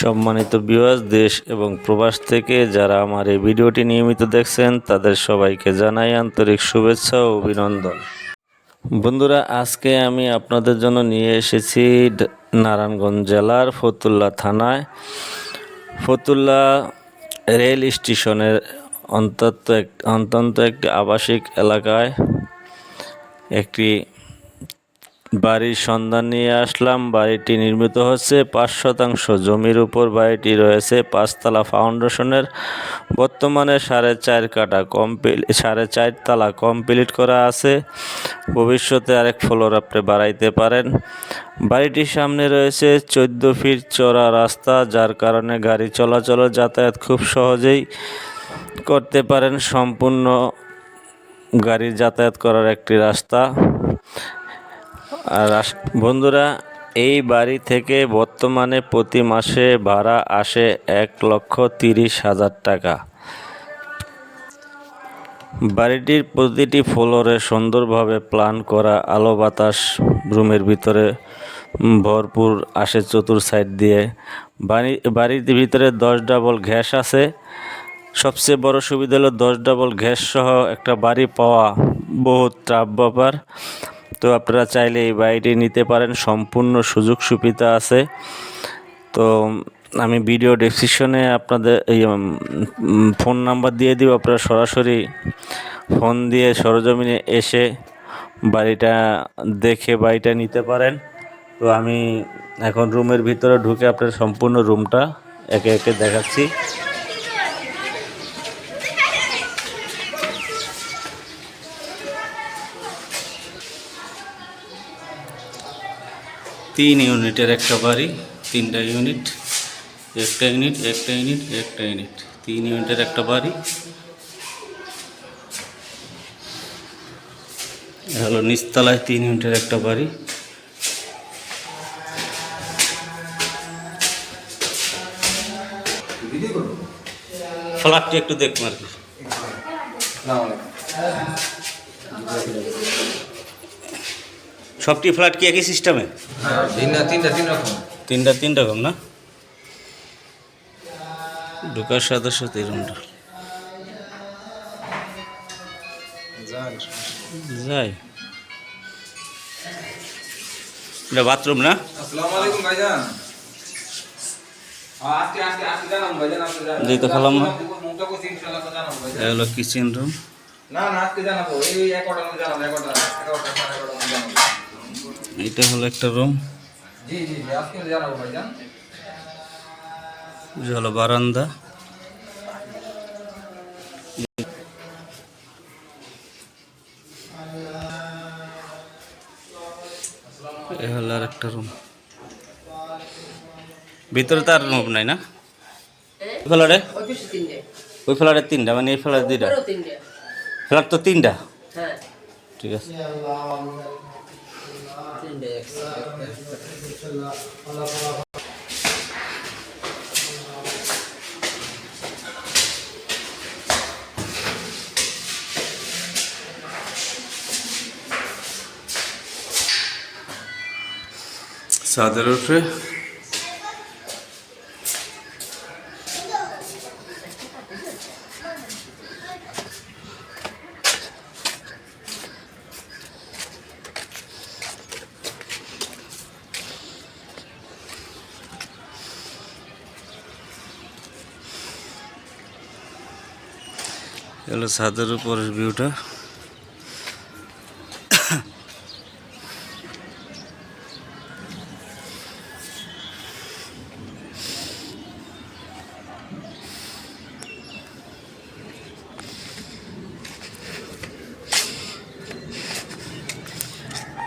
সম্মানিত বিওয়াস দেশ এবং প্রবাস থেকে যারা আমার এই ভিডিওটি নিয়মিত দেখছেন, তাদের সবাইকে জানাই আন্তরিক শুভেচ্ছা ও অভিনন্দন। বন্ধুরা, আজকে আমি আপনাদের জন্য নিয়ে এসেছি নারায়ণগঞ্জ জেলার ফতুল্লা থানায়। ফতুল্লা রেল স্টেশনের অন্তত এক অন্তত একটি আবাসিক এলাকায় একটি বাড়ির সন্ধান নিয়ে আসলাম। বাড়িটি নির্মিত হচ্ছে পাঁচ শতাংশ। জমির উপর বাড়িটি রয়েছে পাঁচতলা ফাউন্ডেশনের। বর্তমানে সাড়ে চার কাটা কমপ্লিট, সাড়ে চার তলা কমপ্লিট করা আছে। ভবিষ্যতে আরেক ফ্লোর আপনি বাড়াইতে পারেন। বাড়িটির সামনে রয়েছে চোদ্দ ফিট চড়া রাস্তা, যার কারণে গাড়ি চলাচল যাতায়াত খুব সহজেই করতে পারেন। সম্পূর্ণ গাড়ির যাতায়াত করার একটি রাস্তা। আর বন্ধুরা, এই বাড়ি থেকে বর্তমানে প্রতি মাসে ভাড়া আসে এক লক্ষ তিরিশ হাজার টাকা। বাড়িটির প্রতিটি ফ্লোরে সুন্দরভাবে প্ল্যান করা আলো বাতাস রুমের ভিতরে ভরপুর আসে চতুর সাইড দিয়ে। বাড়ি, বাড়ির ভিতরে দশ ডাবল গ্যাস আছে। সবচেয়ে বড় সুবিধা হলো দশ ডাবল গ্যাস সহ একটা বাড়ি পাওয়া বহুত টাফ ব্যাপার। তো আপনারা চাইলে এই বাড়িটি নিতে পারেন, সম্পূর্ণ সুযোগ সুবিধা আছে। তো আমি ভিডিও ডেসক্রিপশনে আপনাদের এই ফোন নাম্বার দিয়ে দিব, আপনারা সরাসরি ফোন দিয়ে সরজমিনে এসে বাড়িটা দেখে বাড়িটা নিতে পারেন। তো আমি এখন রুমের ভিতরে ঢুকে আপনার সম্পূর্ণ রুমটা একে একে দেখাচ্ছি। তিন ইউনিটের একটা বাড়ি, তিনটা ইউনিট, একটা ইউনিট একটা ইউনিট একটা ইউনিট। তিন ইউনিটের একটা বাড়ি। হলো নিচতলায় তিন ইউনিটের একটা বাড়ি। ফ্ল্যাটটি একটু দেখুন আর কি। সবটি ফ্ল্যাট কি একই সিস্টেমে? তিনটা তিনটা তিন রকম। তিনটা তিন রকম না? ঢোকার সাথে সাথে রুমটা। যাই। এটা বাথরুম না? খালাম কিচেন রুম না না আজকে জানাব। এই মধ্যে জানাব এগারোটা এগারোটা সাড়ে এগারোটার মধ্যে জানাব এটা হলো একটা রুম। জি জি জি আজকে জানাব ভাইজান। এটা হলো বারান্দা। এ হলো আর একটা রুম। ভিতরে তার রুম নাই না? ওই ফ্ল্যাটে ওই পিছু তিনটে মানে এই ফ্ল্যাটে দুইটা? ওরও তো তিনটা? হ্যাঁ। ঠিক আছে। তিনটে ছাদের উপরে হলো ছাদের উপরের ভিউটা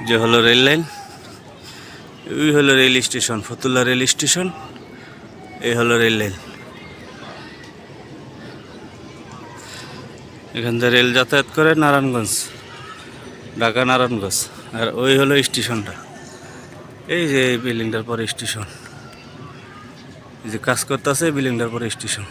যে হলো রেল লাইন ওই হলো rail station Fatullah rail station এই হলো রেল লাইন এখান থেকে রেল যাতায়াত করে নারায়ণগঞ্জ, ঢাকা নারায়ণগঞ্জ, আর ওই হলো স্টেশনটা। এই যে এই বিল্ডিংটার পরে স্টেশন। এই যে কাজ করতেছে বিল্ডিংটার পরে স্টেশন।